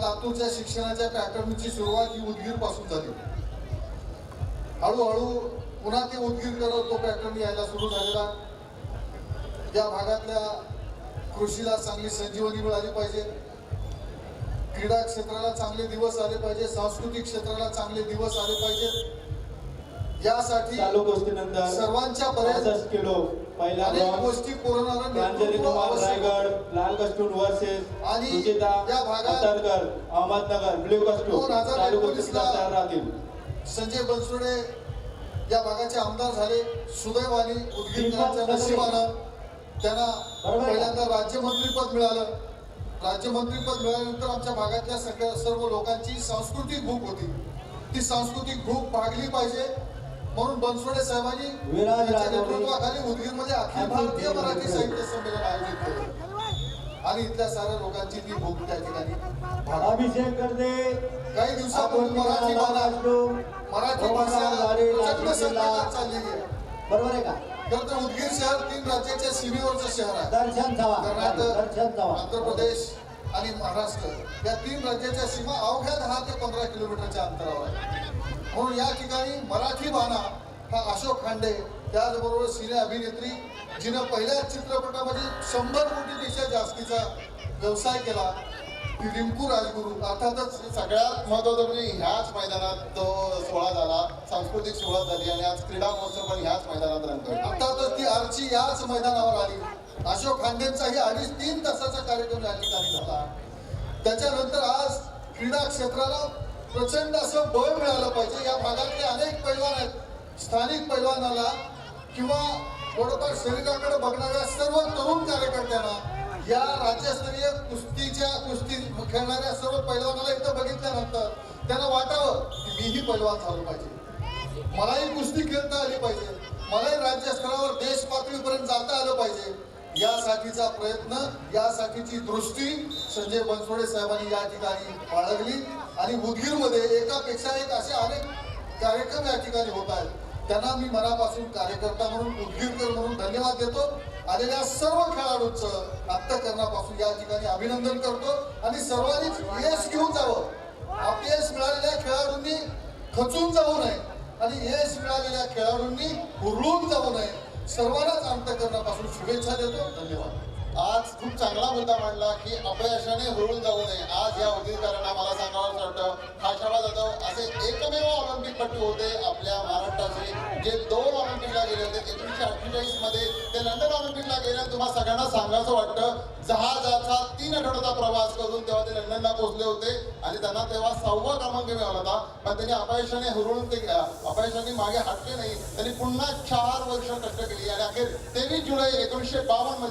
लातूरच्या शिक्षणाच्या पॅटर्नची सुरुवात ही उदगीरपासून झाली हळूहळू पुन्हा ते उदगीर करत तो पॅटर्न यायला सुरू झालेला. या भागातल्या कृषीला चांगली संजीवनी मिळाली पाहिजे. क्रीडा क्षेत्राला चांगले दिवस आले पाहिजे. सांस्कृतिक क्षेत्राला चांगले दिवस आले पाहिजे. यासाठी सर्वांच्या बऱ्याच पहिला अनेक गोष्टी कोरोनानं प्रांजली नेतृत्व कुमार आवश्यक. रायगड लाल कस्टून वर्सेस आणि सुचिता या भागात अतरकर अहमदनगर ब्ल्यू शहर राहतील. संजय बनसोडे या भागाचे आमदार झाले. सुदैवाने उदगीरकरांच्या नशिबानं त्यांना. पहिल्यांदा राज्यमंत्रीपद मिळालं. राज्यमंत्रीपद मिळाल्यानंतर आमच्या भागातल्या सगळ्या सर्व लोकांची सांस्कृतिक भूक होती. ती सांस्कृतिक भूक भागली पाहिजे. म्हणून बनसोडे साहेबांनी. नेतृत्वाखाली उदगीरमध्ये अखिल भारतीय मराठी साहित्य संमेलन आयोजित केलं. आणि इथल्या साऱ्या लोकांची ती भूक त्या ठिकाणी. अभिषेक करते काही दिवसापूर्वी मराठी मराठी भाषा आहे. बरोबर आहे का? खरं तर उदगीर शहर तीन राज्याच्या सीमेवरचं शहर आहे. दर्शन कर्नाटक आंध्र प्रदेश आणि महाराष्ट्र. या तीन राज्याच्या सीमा अवघ्या दहा ते पंधरा किलोमीटरच्या अंतरावर आहे. म्हणून या ठिकाणी मराठी बाणा हा अशोक खांडे त्याचबरोबर सिने अभिनेत्री जिनं पहिल्या चित्रपटामध्ये शंभर कोटीपेक्षा जास्तीचा व्यवसाय केला. ती रिंकू राजगुरू अर्थातच सगळ्यात महत्वाचं म्हणजे ह्याच मैदानात तो सोहळा झाला सांस्कृतिक सोहळा झाली आणि आज क्रीडा महोत्सव पण ह्याच मैदानात रंगतोय अर्थातच ती आरची याच मैदानावर आली. अशोक खांडेंचाही अडीच तीन तासाचा कार्यक्रम या ठिकाणी झाला त्याच्यानंतर आज क्रीडा क्षेत्राला प्रचंड असं बळ मिळालं पाहिजे. या भागातले अनेक पैलवान आहेत. स्थानिक पैलवानाला किंवा थोडंफार शरीराकडे बघणाऱ्या सर्व तरुण कार्यकर्त्यांना या राज्यस्तरीय कुस्तीच्या कुस्ती खेळणाऱ्या सर्व पैलवानाला इथं बघितल्यानंतर त्यांना वाटावं की मीही पैलवान झालो पाहिजे. मलाही कुस्ती खेळता आली पाहिजे. मलाही राज्यस्तरावर देश पातळीपर्यंत जाता आलं पाहिजे. यासाठीचा प्रयत्न यासाठीची दृष्टी संजय बनसोडे साहेबांनी या ठिकाणी बाळगली. आणि उदगीरमध्ये एकापेक्षा एक असे अनेक कार्यक्रम या ठिकाणी होत आहेत. त्यांना मी मनापासून कार्यकर्ता म्हणून उदगीरकर म्हणून धन्यवाद देतो. आलेल्या सर्व खेळाडूंचं अंतकरणापासून या ठिकाणी अभिनंदन करतो. आणि सर्वांनीच यश घेऊन जावं. अपयश मिळालेल्या खेळाडूंनी खचून जाऊ नये. आणि यश मिळालेल्या खेळाडूंनी हुरळून जाऊ नये. सर्वांनाच अंतकरणापासून शुभेच्छा देतो. धन्यवाद. आज खूप चांगला मुद्दा मांडला की अपयशाने हुरळून जाऊ नये. आज या उद्योगकारांना मला सांगावं वाटतं. खाशाबा जाधव असे एकमेव ऑलिम्पिकपटू होते आपल्या महाराष्ट्राचे. जे दोन ऑलिम्पिकला गेले होते एकोणीसशे अठ्ठेचाळीसमध्ये लंडन ऑलिम्पिकला गेले तुम्हाला सगळ्यांना सांगायचं वाटतं जहाजाचा तीन आठवड्याचा प्रवास करून तेव्हा ते लंडनला पोहोचले होते आणि त्यांना तेव्हा सहावा क्रमांक मिळाला होता. पण त्यांनी अपयशाने हुरळून ते अपयशाने मागे हटले नाही. त्यांनी पुन्हा चार वर्ष कष्ट केली आणि अखेर तेवीस जुलै एकोणीसशे बावन्नमध्ये